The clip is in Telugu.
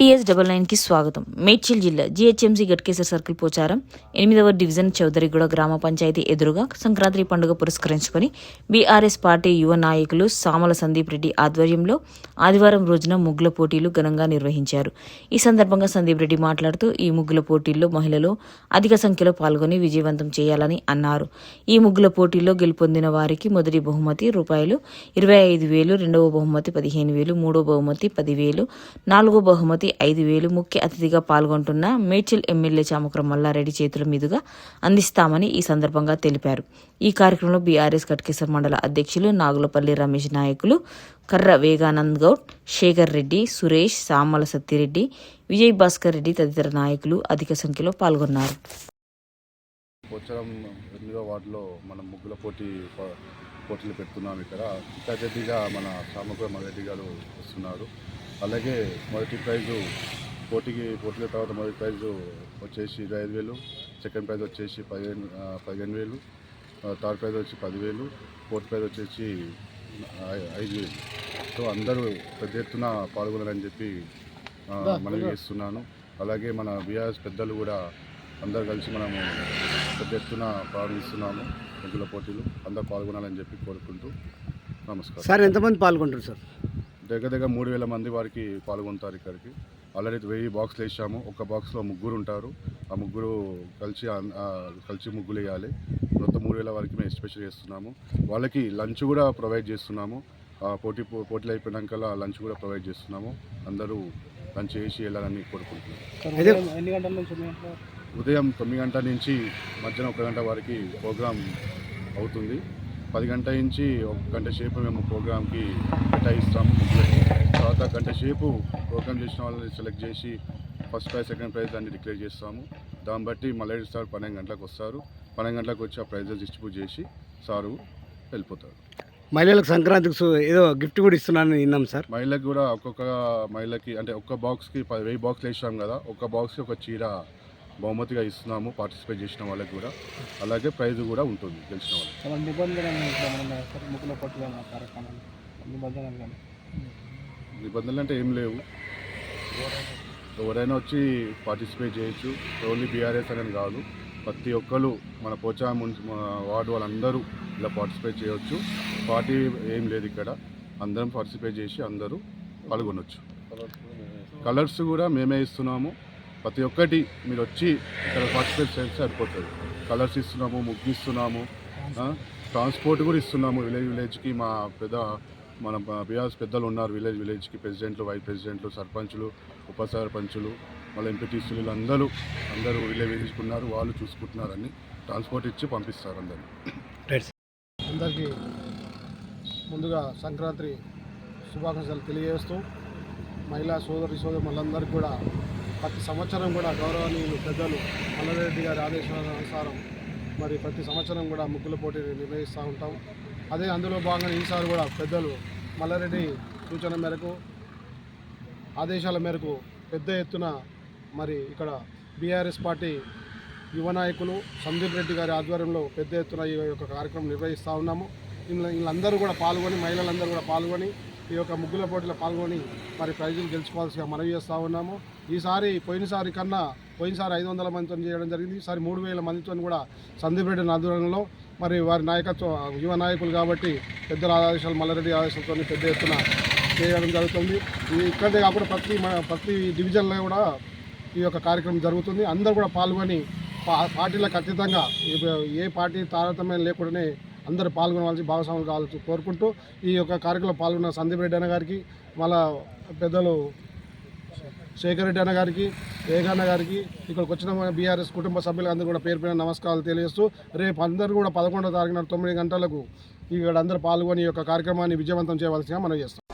టీఎస్ డబల్ నైన్కి స్వాగతం. మేడ్చల్ జిల్లా జీహెచ్ఎంసీ గట్కేసర్ సర్కిల్ పోచారం ఎనిమిదవ డివిజన్ చౌదరిగూడ గ్రామ పంచాయతీ ఎదురుగా సంక్రాంతి పండుగ పురస్కరించుకొని బీఆర్ఎస్ పార్టీ యువ నాయకులు సామల సందీప్ రెడ్డి ఆధ్వర్యంలో ఆదివారం రోజున ముగ్గుల పోటీలు ఘనంగా నిర్వహించారు. ఈ సందర్భంగా సందీప్ రెడ్డి మాట్లాడుతూ ఈ ముగ్గుల పోటీల్లో మహిళలు అధిక సంఖ్యలో పాల్గొని విజయవంతం చేయాలని అన్నారు. ఈ ముగ్గుల పోటీల్లో గెలుపొందిన వారికి మొదటి బహుమతి రూపాయలు ఇరవై ఐదు వేలు రెండవ బహుమతి పదిహేను వేలు మూడో బహుమతి పదివేలు నాలుగో బహుమతి ఐదు వేలు ముఖ్య అతిథిగా పాల్గొంటున్న మేడ్చల్ ఎమ్మెల్యే చామకురం మల్లారెడ్డి చేతుల మీదుగా అందిస్తామని ఈ సందర్భంగా తెలిపారు. ఈ కార్యక్రమంలో బీఆర్ఎస్ కట్కేశ్వర మండల అధ్యక్షులు నాగులపల్లి రమేష్ నాయకులు కర్ర వేగానంద్ గౌడ్ శేఖర్ రెడ్డి సురేష్ సామల సత్తిరెడ్డి విజయ్ భాస్కర్ రెడ్డి తదితర నాయకులు అధిక సంఖ్యలో పాల్గొన్నారు. ఎనిమిదో వార్డులో మనం ముగ్గుల పోటీ పోటీలు పెడుతున్నాం ఇక్కడ. ముఖ్య మన సామకుల మగరెడ్డి గారు వస్తున్నారు. అలాగే మొదటి ప్రైజు పోటీకి పోటీల తర్వాత మొదటి ప్రైజు వచ్చేసి ఇరవై ఐదు వేలు సెకండ్ ప్రైజ్ వచ్చేసి పదిహేను పదిహేను వేలు థర్డ్ ప్రైజ్ వచ్చి పదివేలు ఫోర్త్ ప్రైజ్ వచ్చేసి ఐదు వేలు. సో అందరూ పెద్ద ఎత్తున పాల్గొనాలని చెప్పి మనవి చేస్తున్నాను. అలాగే మన బీఆర్ఎస్ పెద్దలు కూడా అందరు కలిసి మనము పెద్ద ఎత్తున ప్రారంభిస్తున్నాము ముగ్గుల పోటీలు. అందరు పాల్గొనాలని చెప్పి కోరుకుంటూ నమస్కారం. సార్ ఎంతమంది పాల్గొంటారు సార్? దగ్గర దగ్గర మూడు వేల మంది వారికి పాల్గొంటారు ఇక్కడికి. ఆల్రెడీ వెయ్యి బాక్స్లు వేసాము ఒక బాక్స్లో ముగ్గురు ఉంటారు. ఆ ముగ్గురు కలిసి కలిసి ముగ్గులు వేయాలి. మొత్తం మూడు వేల వరకు మేము ఎస్పెషల్ చేస్తున్నాము. వాళ్ళకి లంచ్ కూడా ప్రొవైడ్ చేస్తున్నాము. ఆ పోటీ పో- పోటీలు అయిపోయినాక లంచ్ కూడా ప్రొవైడ్ చేస్తున్నాము. అందరూ లంచ్ చేసి వెళ్ళాలని కోరుకుంటున్నాము ఉదయం తొమ్మిది గంటల నుంచి మధ్యాహ్నం ఒక గంట వరకు ప్రోగ్రామ్ అవుతుంది. పది గంటల నుంచి ఒక గంట సేపు మేము ప్రోగ్రామ్కి కేటాయిస్తాము తర్వాత గంట సేపు ప్రోగ్రామ్ చేసిన వాళ్ళని సెలెక్ట్ చేసి ఫస్ట్ ప్రైజ్ సెకండ్ ప్రైజ్ అన్ని డిక్లేర్ చేస్తాము. దాన్ని బట్టి మళ్ళీ సార్ పన్నెండు గంటలకు వస్తారు. పన్నెండు గంటలకు వచ్చి ఆ ప్రైజెస్ డిస్ట్రిబ్యూట్ చేసి సారు వెళ్ళిపోతారు. మహిళలకు సంక్రాంతికి ఏదో గిఫ్ట్ కూడా ఇస్తున్నానని విన్నాం సార్. మహిళకి కూడా ఒక్కొక్క మహిళకి అంటే ఒక్క బాక్స్కి పది వెయ్యి బాక్స్లు వేసాం కదా ఒక్క బాక్స్కి ఒక చీర బహుమతిగా ఇస్తున్నాము పార్టిసిపేట్ చేసిన వాళ్ళకి కూడా. అలాగే ప్రైజ్ కూడా ఉంటుంది గెలిచిన వాళ్ళకి. నిబంధనలు నిబంధనలు అంటే ఏం లేవు. ఎవరైనా వచ్చి పార్టిసిపేట్ చేయొచ్చు. ఓన్లీ బీఆర్ఎస్ అని కాదు. ప్రతి ఒక్కరు మన పోచా వార్డు వాళ్ళందరూ ఇలా పార్టిసిపేట్ చేయొచ్చు. పార్టీ ఏం లేదు ఇక్కడ. అందరం పార్టిసిపేట్ చేసి అందరూ పాల్గొనొచ్చు. కలర్స్ కూడా మేమే ఇస్తున్నాము. ప్రతి ఒక్కటి మీరు వచ్చి ఇక్కడ పార్టిసిపేట్ చేస్తే సరిపోతుంది. కలర్స్ ఇస్తున్నాము ముగ్గు ఇస్తున్నాము ట్రాన్స్పోర్ట్ కూడా ఇస్తున్నాము విలేజ్ విలేజ్కి మా పెద్ద మన బీఆర్ఎస్ పెద్దలు ఉన్నారు విలేజ్ విలేజ్కి ప్రెసిడెంట్లు వైస్ ప్రెసిడెంట్లు సర్పంచులు ఉప సర్పంచులు మళ్ళీ ఎంపీటీసీలు వీళ్ళందరూ అందరూ విలేజ్ విలేజ్కి ఉన్నారు వాళ్ళు చూసుకుంటున్నారని ట్రాన్స్పోర్ట్ ఇచ్చి పంపిస్తారు అందరినీ. అందరికీ ముందుగా సంక్రాంతి శుభాకాంక్షలు తెలియజేస్తూ మహిళా సోదరి సోదరు మనందరికీ కూడా ప్రతి సంవత్సరం కూడా గౌరవనీయులు పెద్దలు మల్లారెడ్డి గారి ఆదేశాల అనుసారం మరి ప్రతి సంవత్సరం కూడా ముగ్గుల పోటీని నిర్వహిస్తూ ఉంటాం. అదే అందులో భాగంగా ఈసారి కూడా పెద్దలు మల్లారెడ్డి సూచన మేరకు ఆదేశాల మేరకు పెద్ద ఎత్తున మరి ఇక్కడ బీఆర్ఎస్ పార్టీ యువ నాయకులు సందీప్ రెడ్డి గారి ఆధ్వర్యంలో పెద్ద ఎత్తున ఈ యొక్క కార్యక్రమం నిర్వహిస్తూ ఉన్నాము. వీళ్ళందరూ కూడా పాల్గొని మహిళలందరూ కూడా పాల్గొని ఈ యొక్క ముగ్గుల పోటీలో పాల్గొని మరి ప్రైజులు గెలుచుకోవాల్సిగా మనవి చేస్తూ ఉన్నాము. ఈసారి పోయినసారి కన్నా పోయినసారి ఐదు వందల మందితో చేయడం జరిగింది. ఈసారి మూడు వేల మందితో కూడా సందీప్ రెడ్డి ఆధ్వర్యంలో మరి వారి నాయకత్వం యువ నాయకులు కాబట్టి పెద్దల ఆదేశాలు మల్లారెడ్డి ఆదేశాలతో పెద్ద ఎత్తున చేయడం జరుగుతుంది. ఇక్కడే కాకుండా ప్రతి మన- ప్రతి డివిజన్లో కూడా ఈ యొక్క కార్యక్రమం జరుగుతుంది. అందరూ కూడా పాల్గొని పా- పార్టీలకు అతీతంగా ఏ పార్టీ తారతమ్యం లేకుండానే అందరూ పాల్గొనవలసి భాగస్వాములు కావాల్సి కోరుకుంటూ ఈ యొక్క కార్యక్రమంలో పాల్గొన్న సందీప్ రెడ్డి అన్న గారికి మళ్ళా పెద్దలు శేఖర్ రెడ్డి అన్న గారికి ఏగన్న గారికి ఇక్కడికి వచ్చిన బీఆర్ఎస్ కుటుంబ సభ్యులందరూ కూడా పేరు పైన నమస్కారాలు తెలియజేస్తూ రేపు అందరూ కూడా పదకొండో తారీఖున తొమ్మిది గంటలకు ఇక్కడ అందరూ పాల్గొని ఈ యొక్క కార్యక్రమాన్ని విజయవంతం చేయవలసిగా మనం చేస్తాం